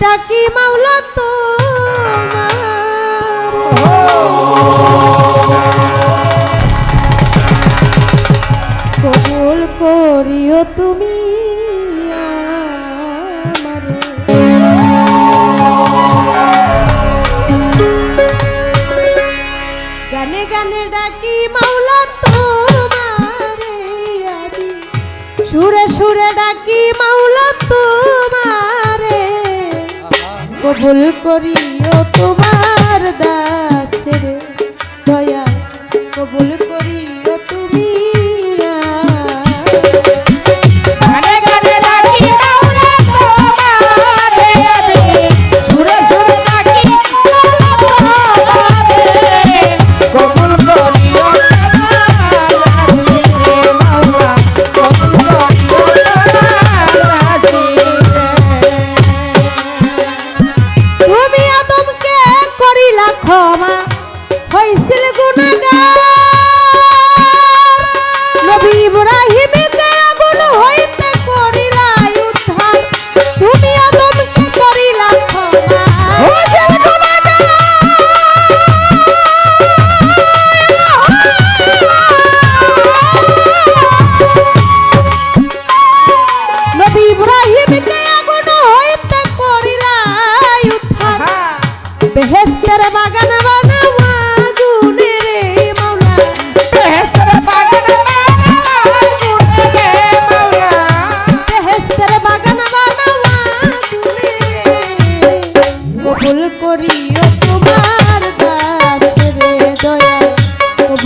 ডাকি মাওলা তোমার? কবুল করিও তুমি ডাকি সুরে সুরে ডাকি মাওলা তোমার। কবুল করিও তোমার দাসের দয়া। কবুল করি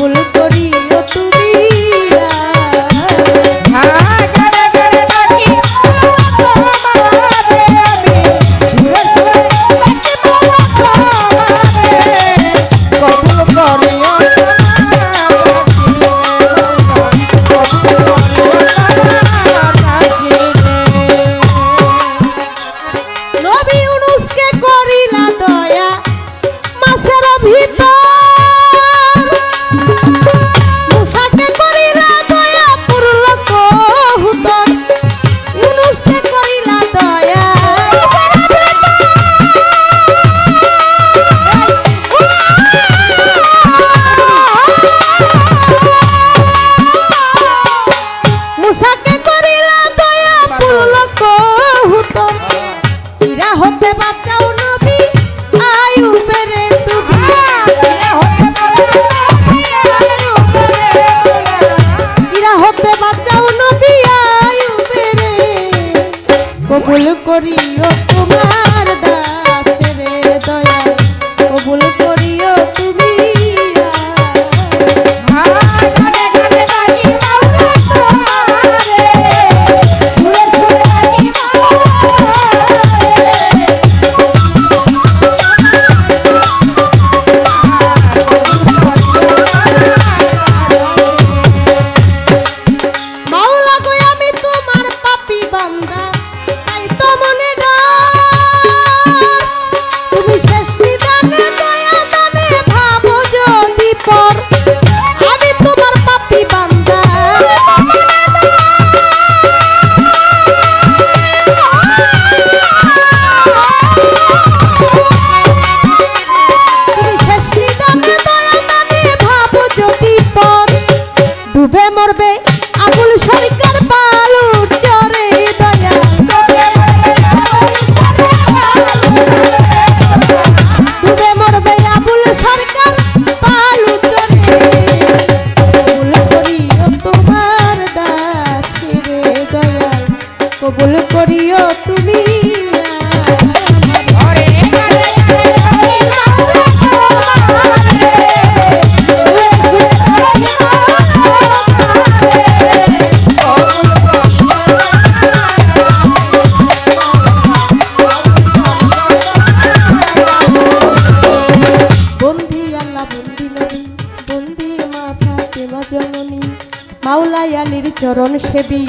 ভুল করে করিও তোমার চরণ সেবী,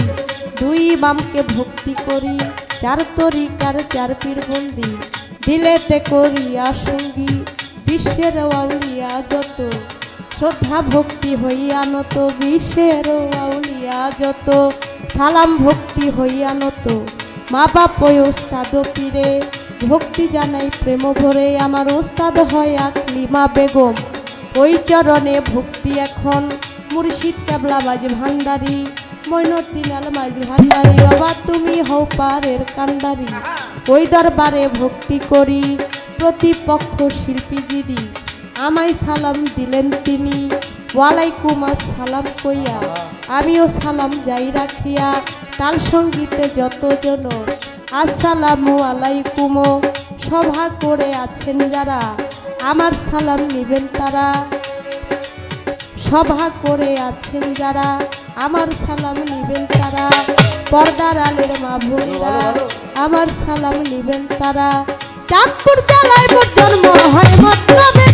দুই বামকে ভক্তি করি, চার তরিকার চার পীর বন্দি, দিলেতে করিয়া সঙ্গী, বিশ্বের আউলিয়া যত, শ্রদ্ধা ভক্তি হইয়া নত, বিশ্বের আউলিয়া যত, সালাম ভক্তি হইয়া নত। মা বাপ ওস্তাদ পীরে, ভক্তি জানাই প্রেম ভরে, আমার ওস্তাদ হয় আকলিমা বেগম। ওই চরণে ভক্তি এখন, মুর্শিদ কাবলা মাঝ ভান্ডারি মৈনদ্দিন আল মাঝ বাবা তুমি হও পারের কান্ডারি। ওই দরবারে ভক্তি করি, প্রতিপক্ষ শিল্পী জিডি আমায় সালাম দিলেন তিনি, ওয়ালাইকুম আসসালাম কইয়া। আমিও সালাম যাই রাখিয়া, তাল সঙ্গীতে যতজন। আসসালামু আলাইকুম, সভা করে আছেন যারা, আমার সালাম নিবেন তারা। সভা করে আছেন যারা আমার সালাম নিবেন তারা পর্দার আলের মা বোনেরা আমার সালাম নিবেন তারা। চাঁদপুর জেলায় জন্ম হয় মতলবে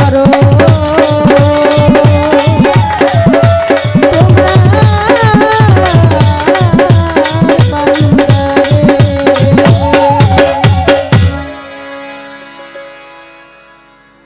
করো।